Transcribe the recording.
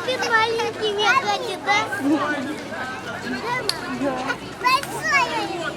Папин маленький мягкий, да? Большой.